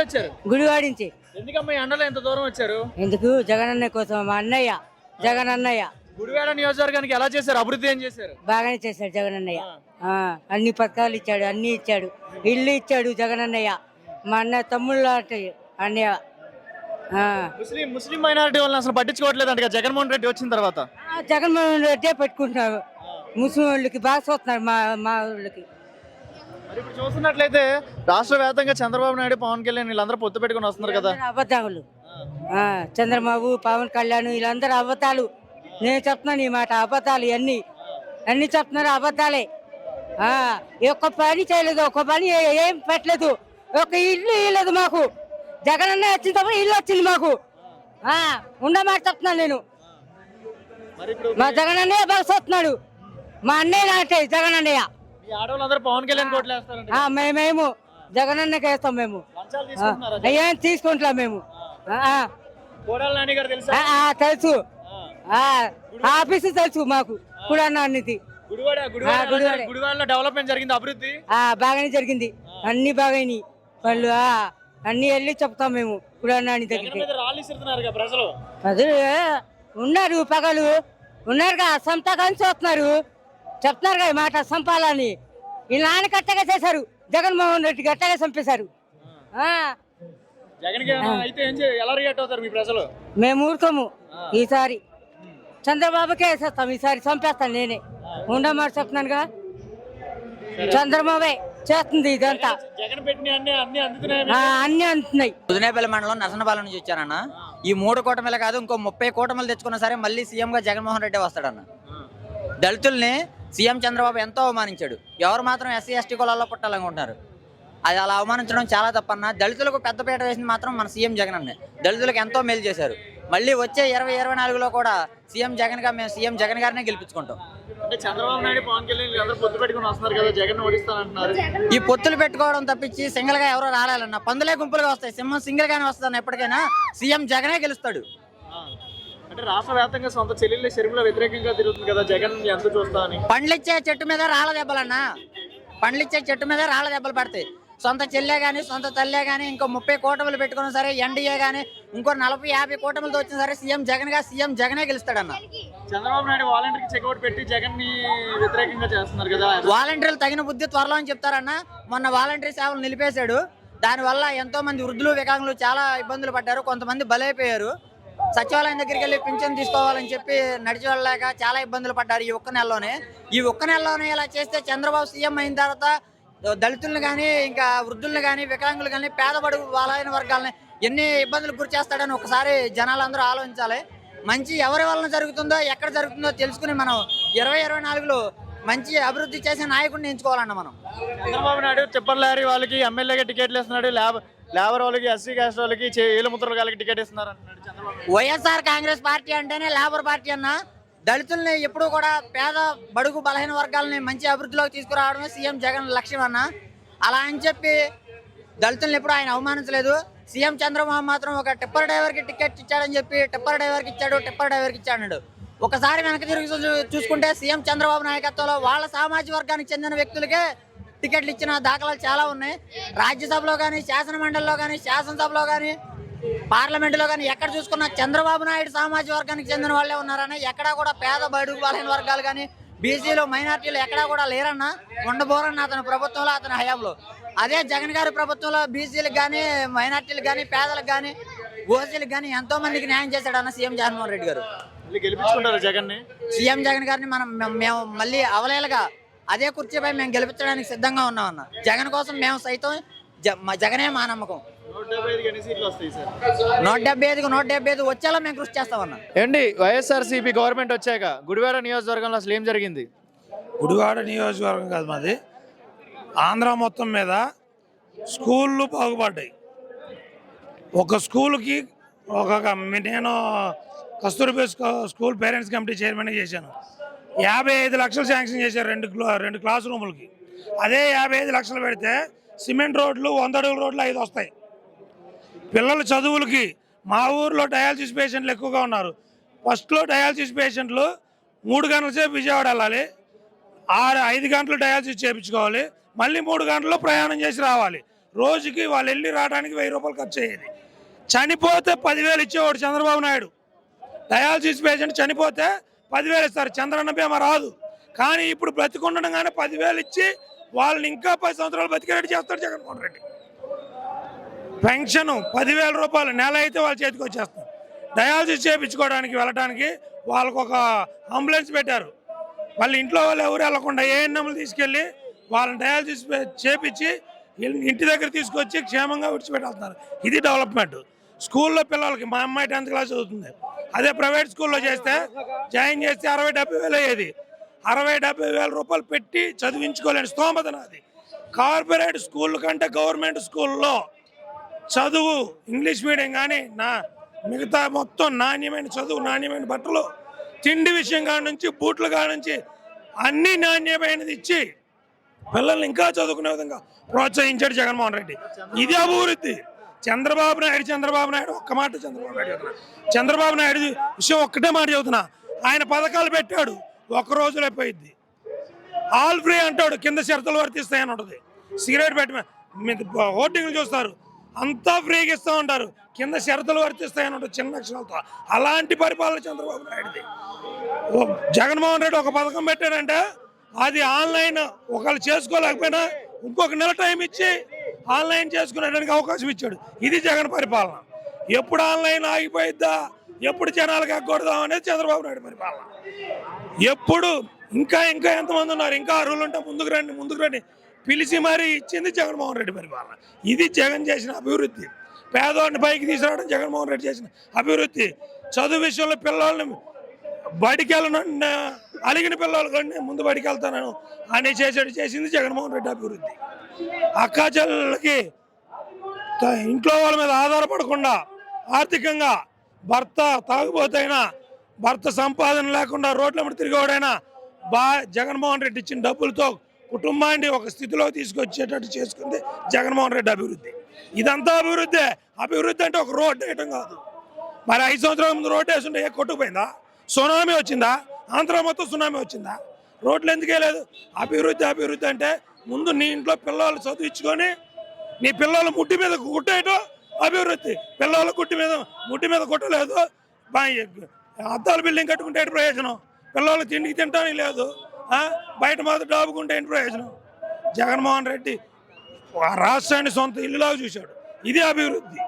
వచ్చారు? గుడివాడి నుంచి. ఎందుకమ్మా ఎండలో ఎంత దూరం వచ్చారు? ఎందుకు? జగనన్న కోసం మా అన్నయ్య జగన్ అన్నయ్య. గుడివాడ నియోజకవర్గానికి ఎలా చేశారు? అభివృద్ధి ఏం చేశారు? బాగానే చేశాడు జగన్ అన్నయ్య. ఆ, అన్ని పథకాలు ఇచ్చాడు అన్ని ఇచ్చాడు. ఇల్లు ఇచ్చాడు జగన్ అన్నయ్య. మా అన్న తమ్ముళ్ళు అన్నయ్య. ఆ. ముస్లిం ముస్లిం మైనారిటీ వాళ్ళని అసలు పట్టించుకోవట్లేదు అంటే జగన్మోహన్ రెడ్డి వచ్చిన తర్వాత? ఆ, జగన్మోహన్ రెడ్డే పెట్టుకుంటున్నారు. ముస్లిం వాళ్ళకి బాగా చూస్తున్నారు మా మా వాళ్ళకి. ఇప్పుడు చూస్తున్నట్లయితే రాష్ట్ర వ్యాప్తంగా చంద్రబాబు నాయుడు పవన్ కళ్యాణ్ వీళ్ళందరూ పొత్తు పెట్టుకుని వస్తున్నారు కదా. అబద్ధాలు. చంద్రబాబు పవన్ కళ్యాణ్ వీళ్ళందరూ అబద్ధాలు. నేను చెప్తున్నాను ఈ మాట అబద్ధాలు ఇవన్నీ. అన్ని చెప్తున్నారు అబద్ధాలే. ఒక్క పని చేయలేదు ఒక్క పని ఏ- పెట్టలేదు. ఒక ఇల్లు ఇవ్వలేదు మాకు. జగన్ అన్న వచ్చిన తర్వాత ఇల్లు వచ్చింది మాకు. ఉండమాట చెప్తున్నాను నేను. మా జగన్ అన్నయ్య బాగా చూస్తున్నాడు. మా అన్నయ్య నాటే జగన్ అన్నయ్య. ఆడవాళ్ళందరూ పవన్ కళ్యాణ్ మేమేమో జగన్ అన్నకి వేస్తాం మేము. ఏం తీసుకుంటాం మేము? ఆ, ఆ. కోడాల నాని గారు తెలుసా? ఆఫీసు తెలుసు మాకు కూడా అన్నిటి. గుడివాడ ఆ, గుడివాడ. గుడివాడ. గుడివాడలో డెవలప్మెంట్ జరిగింది అభివృద్ధి? బాగానే జరిగింది. అన్ని బాగాయి వాళ్ళు ఆ, అన్ని వెళ్ళి చెప్తాం మేము కూడా నాని జగన్ దగ్గరికి. ప్రజలు? ఉన్నారు పగలు. ఉన్నారుగా సంతకాన్ని చూస్తున్నారు. చెప్తున్నారుగా ఈ మాట సంపాలని ఈ నాన్న కట్టగా చేశారు. జగన్మోహన్ రెడ్డి గట్టగా చంపేశారు. ఆ, జగన్కి ఏమైనా అయితే ఏం చేయ ఎలా రియాక్ట్ అవుతారు మీ ప్రజలు? మేము ఊరుకోము. ఈసారి చంద్రబాబుకే వేసేస్తాం. ఈసారి చంపేస్తాను నేనే. ఉండమాట చెప్తున్నానుగా? చంద్రబాబే చేస్తుంది ఇదంతా. అన్ని అన్ని అందుతున్నాయి ఆ, అన్ని అంటున్నాయి పుదినేపల్లి మండలం నరసనపాలెం నుంచి వచ్చానన్న. ఈ మూడు కూటమిలు కాదు ఇంకో ముప్పై కూటమిలు తెచ్చుకున్నా సరే మళ్ళీ సీఎం గా జగన్మోహన్ రెడ్డి వస్తాడన్న. దళితుల్ని సీఎం చంద్రబాబు ఎంతో అవమానించాడు. ఎవరు మాత్రం ఎస్సీ ఎస్టీ కులాల్లో పుట్టాలనుకుంటున్నారు అది అలా అవమానించడం చాలా తప్పన్న. దళితులకు పెద్దపీట వేసింది మాత్రం మన సీఎం జగన్ అన్నే దళితులకు ఎంతో మేలు చేశారు. మళ్ళీ వచ్చే ఇరవై ఇరవై నాలుగులో కూడా సీఎం జగన్గా మేము సీఎం జగన్ గారినే గెలిపించుకుంటాం. అంటే చంద్రబాబు నాయుడు పవన్ కళ్యాణ్ వీళ్ళందరూ పొత్తు పెట్టుకుని వస్తున్నారు కదా జగన్ ఓడిస్తానంటున్నారు. ఈ పొత్తులు పెట్టుకోవడం తప్పించి సింగిల్గా ఎవరో రాలేదన్న. పందులే గుంపులుగా వస్తాయి. సింహం సింగిల్ గానే వస్తుందన్న ఎప్పటికైనా. సీఎం జగనే గెలుస్తాడు. అంటే రాష్ట్ర వ్యాప్తంగా సొంత చెల్లెళ్ళ షర్మిల వ్యతిరేకంగా తిరుగుతుంది కదా జగన్ ఎంత చూస్తా అని. పండ్లిచ్చే చెట్టు మీద రాళ్ళ దెబ్బలన్నా? పండ్లిచ్చే చెట్టు మీద రాళ్ళ దెబ్బలు పడతాయి. సొంత చెల్లె గాని సొంత తల్లే గాని ఇంకో ముప్పై కూటములు పెట్టుకున్నా సరే ఎన్డీఏ గాని ఇంకో నలభై యాభై కూటములతో వచ్చిన సరే సీఎం జగన్గా సీఎం జగనే గెలుస్తాడన్న. చంద్రబాబు నాయుడు వాలంటీర్కి చెక్అౌట్ పెట్టి జగన్ని వ్యతిరేకంగా చేస్తున్నారు కదా. వాలంటీర్లు తగిన బుద్ధి త్వరలో అని చెప్తారన్న. మొన్న వాలంటీర్ సేవలు నిలిపేశాడు. దానివల్ల ఎంతో మంది వృద్ధులు వికలాంగులు చాలా ఇబ్బందులు పడ్డారు. కొంతమంది బలైపోయారు. సచివాలయం దగ్గరికి వెళ్ళి పింఛన్ తీసుకోవాలని చెప్పి నడిచేవాళ్ళలేక చాలా ఇబ్బందులు పడ్డారు ఈ ఒక్క నెలలోనే. ఈ ఒక్క నెలలోనే ఇలా చేస్తే చంద్రబాబు సీఎం అయిన తర్వాత దళితులను కానీ ఇంకా వృద్ధులను కానీ వికలాంగులు కానీ పేదబడుగు బలైన వర్గాలని ఎన్ని ఇబ్బందులు గురి చేస్తాడని ఒకసారి జనాలందరూ ఆలోచించాలి. మంచి ఎవరి వలన జరుగుతుందో ఎక్కడ జరుగుతుందో తెలుసుకుని మనం ఇరవై ఇరవై నాలుగులో మంచి అభివృద్ధి చేసే నాయకుడిని ఎంచుకోవాలన్న మనం. చంద్రబాబు నాయుడు చెప్పర్ లారీ వాళ్ళకి ఎమ్మెల్యేగా టికెట్లు ఇస్తున్నాడు లేబర్ లేబర్ వాళ్ళకి ఎస్సీ కాస్ట్ వాళ్ళకి ఏలుముద్రల వాళ్ళకి టికెట్ ఇస్తున్నారు అంటున్నాడు Chandrababu Naidu. YSR Congress party అంటేనే లేబర్ పార్టీ అన్న దళితుల్ని ఎప్పుడూ కూడా పేద బడుగు బలహీన వర్గాలని మంచి అభివృద్ధిలోకి తీసుకురావడమే సీఎం జగన్ లక్ష్యం అన్న. అలా అని చెప్పి దళితుల్ని ఎప్పుడు ఆయన అవమానించలేదు. సీఎం చంద్రబాబు మాత్రం ఒక టిప్పర్ డ్రైవర్కి టికెట్ ఇచ్చాడని చెప్పి టిప్పర్ డ్రైవర్కి ఇచ్చాడు టిప్పర్ డ్రైవర్కి ఇచ్చాడు ఒకసారి వెనక తిరిగి చూసుకుంటే సీఎం చంద్రబాబు నాయకత్వంలో వాళ్ళ సామాజిక వర్గానికి చెందిన వ్యక్తులకే టికెట్లు ఇచ్చిన దాఖలాలు చాలా ఉన్నాయి. రాజ్యసభలో కానీ శాసన మండలిలో కానీ శాసనసభలో కానీ పార్లమెంటులో కానీ ఎక్కడ చూసుకున్నా చంద్రబాబు నాయుడు సామాజిక వర్గానికి చెందిన వాళ్ళే ఉన్నారని ఎక్కడా కూడా పేద బడుగు బలహీన వర్గాలు కానీ బీసీలు మైనార్టీలు ఎక్కడా కూడా లేరన్న ఉండబోరన్న అతని ప్రభుత్వంలో అతని హయాంలో. అదే జగన్ గారి ప్రభుత్వంలో బీసీలకు కానీ మైనార్టీలకు కానీ పేదలకు కానీ ఓసీలకు కానీ ఎంతో మందికి న్యాయం చేశాడన్న సీఎం జగన్మోహన్ రెడ్డి గారు. గెలిపించుకుంటారు జగన్ని సీఎం జగన్ గారిని మనం మేము- మళ్ళీ అవలేలుగా అదే కుర్చీపై మేము గెలిపించడానికి సిద్ధంగా ఉన్నామన్న. జగన్ కోసం మేము సైతం జగనే మా నమ్మకం. నూట డెబ్బై ఐదుకు నూట డెబ్బై ఐదు వచ్చేలా మేము కృషి చేస్తామన్నా. ఏంటి వైఎస్ఆర్సీపీ గవర్నమెంట్ వచ్చాక గుడివాడ నియోజకవర్గంలో అసలు ఏం జరిగింది? గుడివాడ నియోజకవర్గం కాదు మాది. ఆంధ్ర మొత్తం మీద స్కూళ్ళు బాగుపడ్డాయి. ఒక స్కూల్కి ఒక నేను కస్తూర్బా స్కూల్ పేరెంట్స్ కమిటీ చైర్మన్గా చేశాను. యాభై ఐదు లక్షలు శాంక్షన్ చేశారు రెండు క్లా- రెండు క్లాస్ రూములకి. అదే యాభై ఐదు లక్షలు పెడితే సిమెంట్ రోడ్లు వంద అడుగుల రోడ్లు ఐదు వస్తాయి. పిల్లల చదువులకి మా ఊర్లో డయాలసిస్ పేషెంట్లు ఎక్కువగా ఉన్నారు. ఫస్ట్లో డయాలసిస్ పేషెంట్లు మూడు గంటల సేపు విజయవాడ వెళ్ళాలి ఆరు ఐదు గంటలు డయాలసిస్ చేయించుకోవాలి మళ్ళీ మూడు గంటల్లో ప్రయాణం చేసి రావాలి. రోజుకి వాళ్ళు వెళ్ళి రావడానికి వెయ్యి రూపాయలు ఖర్చు అయ్యేది. చనిపోతే పదివేలు ఇచ్చేవాడు చంద్రబాబు నాయుడు. డయాలసిస్ పేషెంట్ చనిపోతే పదివేలు ఇస్తారు. చంద్రన్న బీమా రాదు. కానీ ఇప్పుడు బ్రతికుండగానే పదివేలు ఇచ్చి వాళ్ళని ఇంకా పది సంవత్సరాలు బతికేటట్టు చేస్తాడు జగన్మోహన్ రెడ్డి. పెన్షన్ పదివేల రూపాయలు నెల అయితే వాళ్ళ చేతికి వచ్చేస్తాం. డయాలసిస్ చేయించుకోవడానికి వెళ్ళడానికి వాళ్ళకు ఒక అంబులెన్స్ పెట్టారు. వాళ్ళ ఇంట్లో వాళ్ళు ఎవరు వెళ్ళకుండా ఏఎన్ఎంలు తీసుకెళ్ళి వాళ్ళని డయాలసిస్ చేపించి ఇంటి దగ్గర తీసుకొచ్చి క్షేమంగా విడిచిపెట్టేస్తున్నారు. ఇది డెవలప్మెంట్. స్కూల్లో పిల్లలకి మా అమ్మాయి టెన్త్ క్లాస్ చదువుతుంది. అదే ప్రైవేట్ స్కూల్లో చేస్తే జాయిన్ చేస్తే అరవై డెబ్బై వేలు అయ్యేది. అరవై డెబ్బై వేల రూపాయలు పెట్టి చదివించుకోలేని స్తోమత నాది. కార్పొరేట్ స్కూల్ కంటే గవర్నమెంట్ స్కూల్లో చదువు ఇంగ్లీష్ మీడియం కానీ నా మిగతా మొత్తం నాణ్యమైన చదువు నాణ్యమైన బట్టలు తిండి విషయం కాడ నుంచి బూట్లు కాడ నుంచి అన్ని నాణ్యమైనది ఇచ్చి పిల్లల్ని ఇంకా చదువుకునే విధంగా ప్రోత్సహించాడు జగన్మోహన్ రెడ్డి. ఇది అభివృద్ధి. చంద్రబాబు నాయుడు చంద్రబాబు నాయుడు ఒక్క మాట చంద్రబాబు నాయుడు చెబుతున్నా. చంద్రబాబు నాయుడు విషయం ఒక్కటే మాట చెబుతున్నా. ఆయన పథకాలు పెట్టాడు ఒక్క రోజులో పోయిద్ది ఆల్ ఫ్రీ అంటాడు కింద షరతులు వర్తిస్తాయని ఉంటుంది. సిగరెట్ పెట్టి హోర్డింగ్లు చూస్తారు. అంతా ఫ్రీగా ఇస్తూ ఉంటారు. కింద షరతులు వర్తిస్తాయని ఉంటుంది చిన్న అక్షరాలతో. అలాంటి పరిపాలన చంద్రబాబు నాయుడుది. ఓ జగన్మోహన్ రెడ్డి ఒక పథకం పెట్టాడంటే అది ఆన్లైన్ ఒకళ్ళు చేసుకోలేకపోయినా ఇంకొక నెల టైం ఇచ్చి ఆన్లైన్ చేసుకునేడానికి అవకాశం ఇచ్చాడు. ఇది జగన్ పరిపాలన. ఎప్పుడు ఆన్లైన్ ఆగిపోయిద్దా? ఎప్పుడు జనాలకు ఎగ్గొడదాం అనేది చంద్రబాబు నాయుడు పరిపాలన. ఎప్పుడు ఇంకా ఇంకా ఎంతమంది ఉన్నారు? ఇంకా అర్హులు ఉంటే ముందుకు రండి ముందుకు రండి. పిలిచి మరీ ఇచ్చింది జగన్మోహన్ రెడ్డి పరిపాలన. ఇది జగన్ చేసిన అభివృద్ధి. పేదవాడిని పైకి తీసుకురావడం జగన్మోహన్ రెడ్డి చేసిన అభివృద్ధి. చదువు విషయంలో పిల్లల్ని బడికి వెళ్ళను అలిగిన పిల్లలు కానీ ముందు బడికి వెళ్తాను అని చేసేది చేసింది జగన్మోహన్ రెడ్డి అభివృద్ధి. అక్కాచెల్లకి ఇంట్లో వాళ్ళ మీద ఆధారపడకుండా ఆర్థికంగా భర్త తాగుబోతైనా భర్త సంపాదన లేకుండా రోడ్ల మీద తిరిగేవాడైనా బా జగన్మోహన్ రెడ్డి ఇచ్చిన డబ్బులతో కుటుంబాన్ని ఒక స్థితిలో తీసుకొచ్చేటట్టు చేసుకుంది జగన్మోహన్ రెడ్డి అభివృద్ధి. ఇదంతా అభివృద్ధి. అభివృద్ధి అంటే ఒక రోడ్డు వేయటం కాదు. మరి ఐదు సంవత్సరాల ముందు రోడ్డు వేసుంటే ఏ కొట్టుకుపోయిందా? సునామీ వచ్చిందా? ఆంధ్ర మొత్తం సునామీ వచ్చిందా? రోడ్లు ఎందుకే లేదు అభివృద్ధి అభివృద్ధి అంటే ముందు నీ ఇంట్లో పిల్లలు చదివించుకొని నీ పిల్లలు ముట్టి మీద కుట్టేయటం అభివృద్ధి. పిల్లల కుట్టి మీద ముట్టి మీద కుట్టలేదు. అద్దాల బిల్డింగ్ కట్టుకుంటే ఏంటి ప్రయోజనం? పిల్లలు తిండికి తింటానికి లేదు. బయట మాత్రం డాబుకుంటే ఏంటి ప్రయోజనం? జగన్మోహన్ రెడ్డి రాష్ట్రాన్ని సొంత ఇల్లులాగా చూశాడు. ఇది అభివృద్ధి.